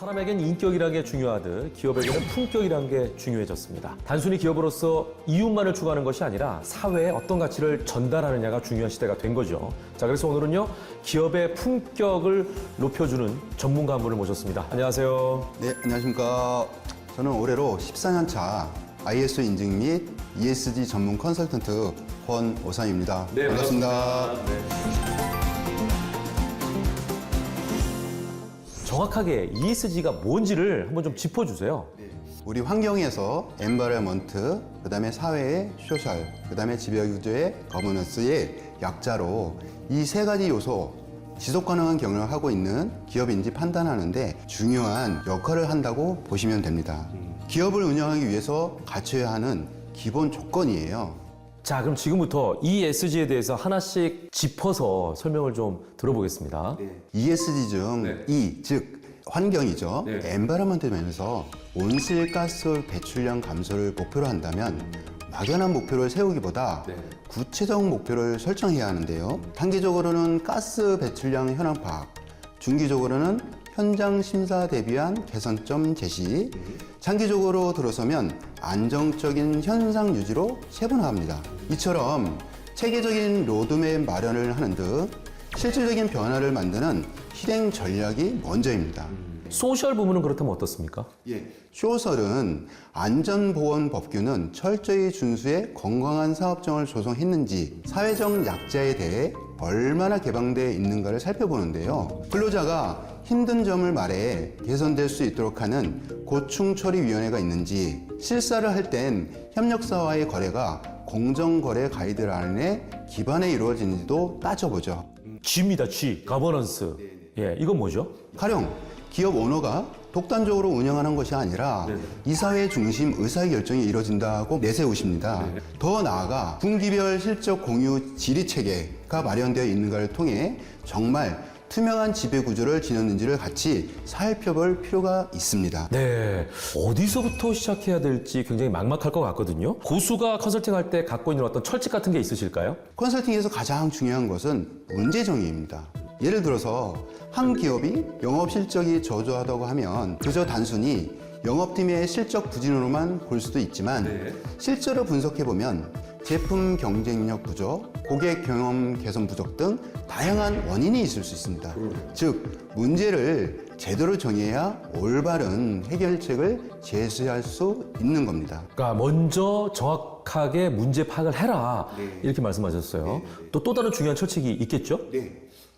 사람에겐 인격이란 게 중요하듯 기업에게는 품격이란 게 중요해졌습니다. 단순히 기업으로서 이윤만을 추구하는 것이 아니라 사회에 어떤 가치를 전달하느냐가 중요한 시대가 된 거죠. 자, 그래서 오늘은요, 기업의 품격을 높여주는 전문가 한 분을 모셨습니다. 안녕하세요. 네, 안녕하십니까. 저는 올해로 14년 차 ISO 인증 및 ESG 전문 컨설턴트 권오상입니다. 네, 반갑습니다. 정확하게 ESG가 뭔지를 한번 좀 짚어주세요. 우리 환경에서 엔바이러먼트, 그다음에 사회의 소셜, 그다음에 지배구조의 거버넌스의 약자로 이 세 가지 요소 지속 가능한 경영을 하고 있는 기업인지 판단하는데 중요한 역할을 한다고 보시면 됩니다. 기업을 운영하기 위해서 갖춰야 하는 기본 조건이에요. 자, 그럼 지금부터 ESG에 대해서 하나씩 짚어서 설명을 좀 들어보겠습니다. ESG 중 네. E, 즉 환경이죠. 네. 엔바이러먼트 면에서 온실가스 배출량 감소를 목표로 한다면 막연한 목표를 세우기보다 네. 구체적 목표를 설정해야 하는데요. 단기적으로는 가스 배출량 현황 파악, 중기적으로는 현장 심사 대비한 개선점 제시, 장기적으로 들어서면 안정적인 현상 유지로 세분화합니다. 이처럼 체계적인 로드맵 마련을 하는 등 실질적인 변화를 만드는 실행 전략이 먼저입니다. 소셜 부분은 그렇다면 어떻습니까? 예. 쇼설은 안전보건 법규는 철저히 준수해 건강한 사업정을 조성했는지 사회적 약자에 대해 얼마나 개방되어 있는가를 살펴보는데요. 근로자가 힘든 점을 말해 개선될 수 있도록 하는 고충처리위원회가 있는지 실사를 할 땐 협력사와의 거래가 공정거래 가이드라인에 기반해 이루어지는지도 따져보죠. G입니다, G. 가버넌스. 예, 이건 뭐죠? 가령 기업 오너가 독단적으로 운영하는 것이 아니라 이사회 중심 의사결정이 이루어진다고 내세우십니다. 더 나아가 분기별 실적 공유 지리 체계가 마련되어 있는가를 통해 정말 투명한 지배 구조를 지녔는지를 같이 살펴볼 필요가 있습니다. 네. 어디서부터 시작해야 될지 굉장히 막막할 것 같거든요. 고수가 컨설팅 할 때 갖고 있는 어떤 철칙 같은 게 있으실까요? 컨설팅에서 가장 중요한 것은 문제 정의입니다. 예를 들어서 한 기업이 영업 실적이 저조하다고 하면 그저 단순히 영업팀의 실적 부진으로만 볼 수도 있지만 실제로 분석해 보면 제품 경쟁력 부족, 고객 경험 개선 부족 등 다양한 원인이 있을 수 있습니다. 즉 문제를 제대로 정해야 올바른 해결책을 제시할 수 있는 겁니다. 그러니까 먼저 정확하게 문제 파악을 해라. 이렇게 말씀하셨어요. 또또 다른 중요한 철칙이 있겠죠?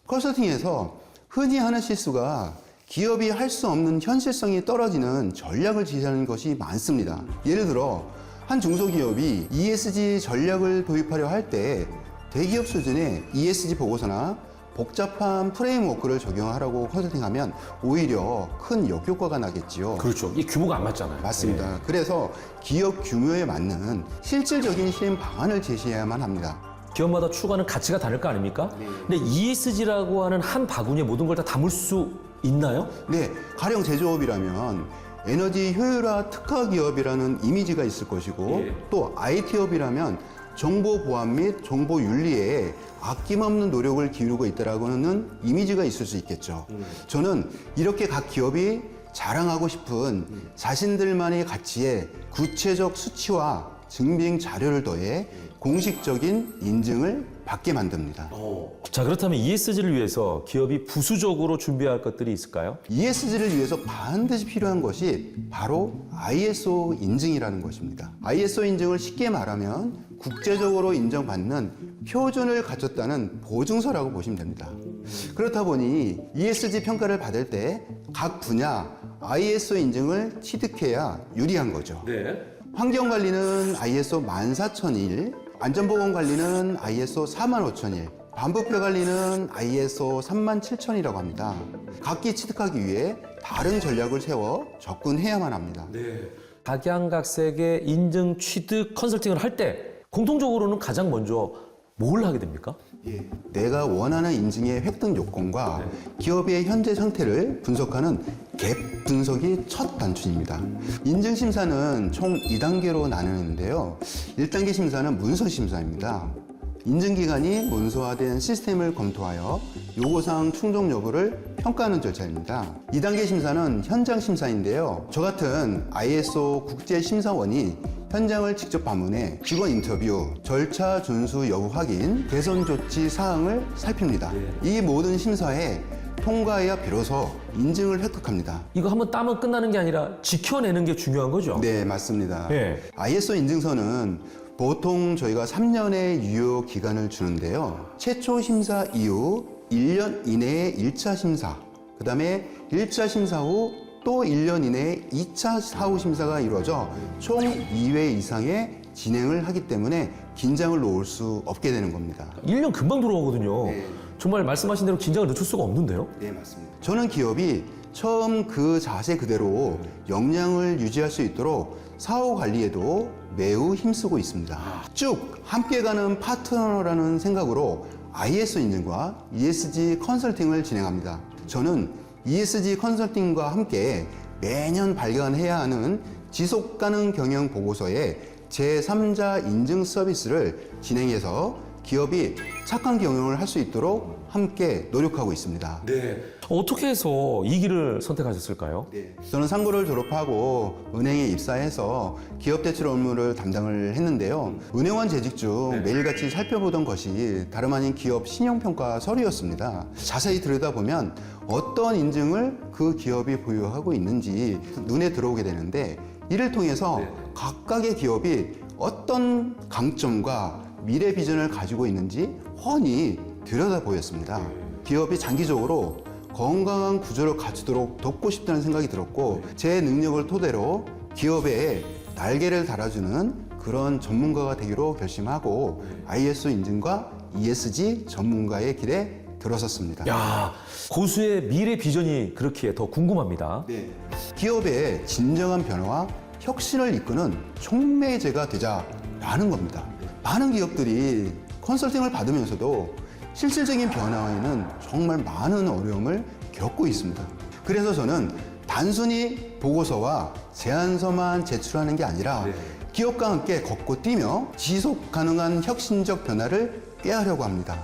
컨설팅에서 흔히 하는 실수가 기업이 할 수 없는 현실성이 떨어지는 전략을 지시하는 것이 많습니다. 예를 들어 한 중소기업이 ESG 전략을 도입하려 할 때 대기업 수준의 ESG 보고서나 복잡한 프레임워크를 적용하라고 컨설팅하면 오히려 큰 역효과가 나겠지요. 그렇죠. 이 규모가 안 맞잖아요. 맞습니다. 그래서 기업 규모에 맞는 실질적인 실행 방안을 제시해야만 합니다. 기업마다 추구하는 가치가 다를 거 아닙니까? 근데 ESG라고 하는 한 바구니에 모든 걸 다 담을 수 있나요? 네, 가령 제조업이라면 에너지 효율화 특화 기업이라는 이미지가 있을 것이고 예. 또 IT업이라면 정보 보안 및 정보 윤리에 아낌없는 노력을 기울이고 있다라고는 이미지가 있을 수 있겠죠. 저는 이렇게 각 기업이 자랑하고 싶은 자신들만의 가치에 구체적 수치와 증빙 자료를 더해 공식적인 인증을 받게 만듭니다. 자, 그렇다면 ESG를 위해서 기업이 부수적으로 준비해야 할 것들이 있을까요? ESG를 위해서 반드시 필요한 것이 바로 ISO 인증이라는 것입니다. ISO 인증을 쉽게 말하면 국제적으로 인정받는 표준을 갖췄다는 보증서라고 보시면 됩니다. 그렇다 보니 ESG 평가를 받을 때 각 분야 ISO 인증을 취득해야 유리한 거죠. 네. 환경 관리는 ISO 14001, 안전보건 관리는 ISO 45001, 반부패 관리는 ISO 37000이라고 합니다. 각기 취득하기 위해 다른 전략을 세워 접근해야만 합니다. 각양각색의 인증 취득 컨설팅을 할 때 공통적으로는 가장 먼저 뭘 하게 됩니까? 예, 내가 원하는 인증의 획득 요건과 기업의 현재 상태를 분석하는 갭 분석이 첫 단추입니다. 인증 심사는 총 2단계로 나누는데요. 1단계 심사는 문서 심사입니다. 인증기관이 문서화된 시스템을 검토하여 요구사항 충족 여부를 평가하는 절차입니다. 2단계 심사는 현장 심사인데요. 저 같은 ISO 국제 심사원이 현장을 직접 방문해 직원 인터뷰, 절차 준수 여부 확인, 개선 조치 사항을 살핍니다. 이 모든 심사에 통과해야 비로소 인증을 획득합니다. 이거 한번 따면 끝나는 게 아니라 지켜내는 게 중요한 거죠. 네, 맞습니다. 예. ISO 인증서는 보통 저희가 3년의 유효 기간을 주는데요. 최초 심사 이후 1년 이내에 1차 심사, 그 다음에 1차 심사 후 또 1년 이내에 2차 사후 심사가 이루어져 총 2회 이상의 진행을 하기 때문에 긴장을 놓을 수 없게 되는 겁니다. 1년 금방 돌아오거든요. 네. 정말 말씀하신 대로 긴장을 늦출 수가 없는데요. 네, 맞습니다. 저는 기업이 처음 그 자세 그대로 역량을 유지할 수 있도록 사후 관리에도 매우 힘쓰고 있습니다. 쭉 함께 가는 파트너라는 생각으로 ISO 인증과 ESG 컨설팅을 진행합니다. 저는 ESG 컨설팅과 함께 매년 발간해야 하는 지속 가능 경영 보고서에 제3자 인증 서비스를 진행해서 기업이 착한 경영을 할 수 있도록 함께 노력하고 있습니다. 네. 어떻게 해서 이 길을 선택하셨을까요? 저는 상고를 졸업하고 은행에 입사해서 기업 대출 업무를 담당을 했는데요. 은행원 재직 중 매일같이 살펴보던 것이 다름 아닌 기업 신용평가 서류였습니다. 자세히 들여다보면 어떤 인증을 그 기업이 보유하고 있는지 눈에 들어오게 되는데 이를 통해서 각각의 기업이 어떤 강점과 미래 비전을 가지고 있는지 훤히 들여다 보였습니다. 기업이 장기적으로 건강한 구조를 갖추도록 돕고 싶다는 생각이 들었고 제 능력을 토대로 기업에 날개를 달아주는 그런 전문가가 되기로 결심하고 ISO 인증과 ESG 전문가의 길에 들어섰습니다. 야, 고수의 미래 비전이 그렇기에 더 궁금합니다. 기업의 진정한 변화와 혁신을 이끄는 촉매제가 되자라는 겁니다. 많은 기업들이 컨설팅을 받으면서도 실질적인 변화에는 정말 많은 어려움을 겪고 있습니다. 그래서 저는 단순히 보고서와 제안서만 제출하는 게 아니라 기업과 함께 걷고 뛰며 지속 가능한 혁신적 변화를 꾀하려고 합니다.